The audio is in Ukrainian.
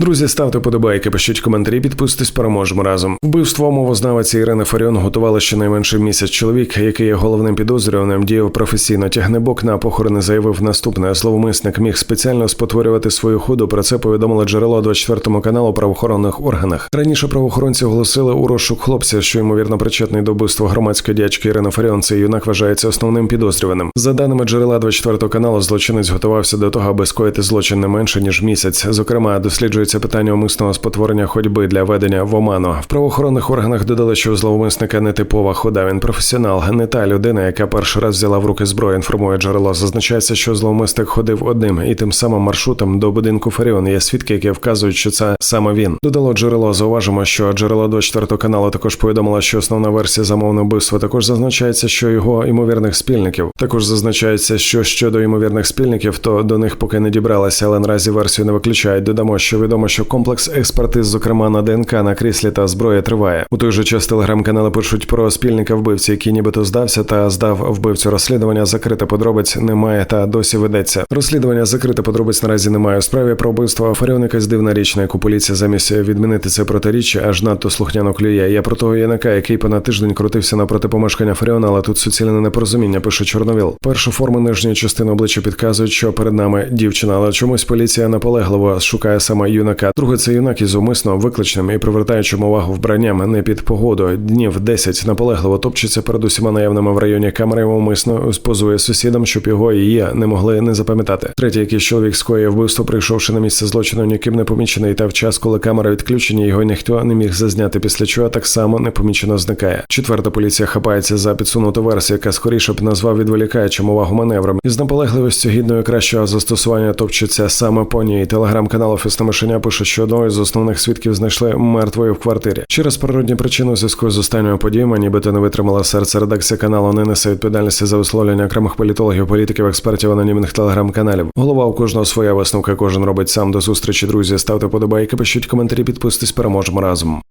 Друзі, ставте подобайки, пишіть коментарі, підписуйтесь, переможемо разом. Вбивство мовознавиці Ірини Фаріон готували щонайменше місяць. Чоловік, який є головним підозрюваним, діяв професійно. Тягнебок на похорони заявив наступне: зловмисник міг спеціально спотворювати свою ходу. Про це повідомило джерело 24 каналу правоохоронних органах. Раніше правоохоронці оголосили у розшук хлопця, що ймовірно причетний до вбивства громадської дячки Ірини Фаріон. Цей юнак вважається основним підозрюваним. За даними джерела 24 каналу, злочинець готувався до того, аби скоїти злочин не менше ніж місяць. Зокрема, досліджується питання умисного спотворення ходьби для ведення в оману. В правоохоронних органах додали, що зловмисника не типова хода. Він професіонал, не та людина, яка перший раз взяла в руки зброю. Інформує джерело. Зазначається, що зловмисник ходив одним і тим самим маршрутом до будинку Фаріон. Є свідки, які вказують, що це саме він. Додало джерело. Зауважимо, що джерело 24 каналу також повідомило, що основна версія замовного вбивства також зазначається, що його ймовірних спільників також зазначається, що щодо ймовірних спільників, то до них поки не дібралися, але наразі версію не виключають. Додамо, що відомо, що комплекс експертиз, зокрема на ДНК на кріслі та зброї, триває. У той же час телеграм-канали пишуть про спільника вбивці, який нібито здався та здав вбивцю розслідування. Закрите подробиць немає та досі ведеться. Розслідування закрите подробиць наразі немає. У справі про вбивство Фаріон якась дивна річ, на яку поліція замість відмінити це протиріччя, аж надто слухняно клює. Я про того юнака, який понад тиждень крутився напроти помешкання Фаріона, але тут суцільне непорозуміння, пише Чорновіл. Першу форму нижньої частини обличчя підказують, що перед нами дівчина, але чомусь поліція наполегливо шукає саме юнака. Друге, це юнак із умисно викличним і привертаючим увагу вбранням не під погоду. Днів 10 наполегливо топчеться перед усіма наявними в районі камери. Умисно позує сусідам, щоб його і її не могли не запам'ятати. Третє, якийсь чоловік скоїв вбивство, прийшовши на місце злочину, ніким не помічений, та в час, коли камери відключені, його ніхто не міг зазняти. Після чого так само непомічено зникає. Четверта поліція хапається за підсунуту версію, яка скоріше б назвав відволікаючим увагу маневром. Із наполегливістю гідною кращого застосування топчеться саме по ній. Телеграм-канал Офісне Мишеня пише, що одного з основних свідків знайшли мертвою в квартирі. Через природні причини у зв'язку з останніми подіями, нібито не витримала серце редакція каналу, не несе відповідальності за висловлення окремих політологів, політиків, експертів, анонімних телеграм-каналів. Голова у кожного своя висновка, кожен робить сам до зустрічі. Друзі, ставте подобайки, пишіть коментарі, підписуйтесь, переможемо разом.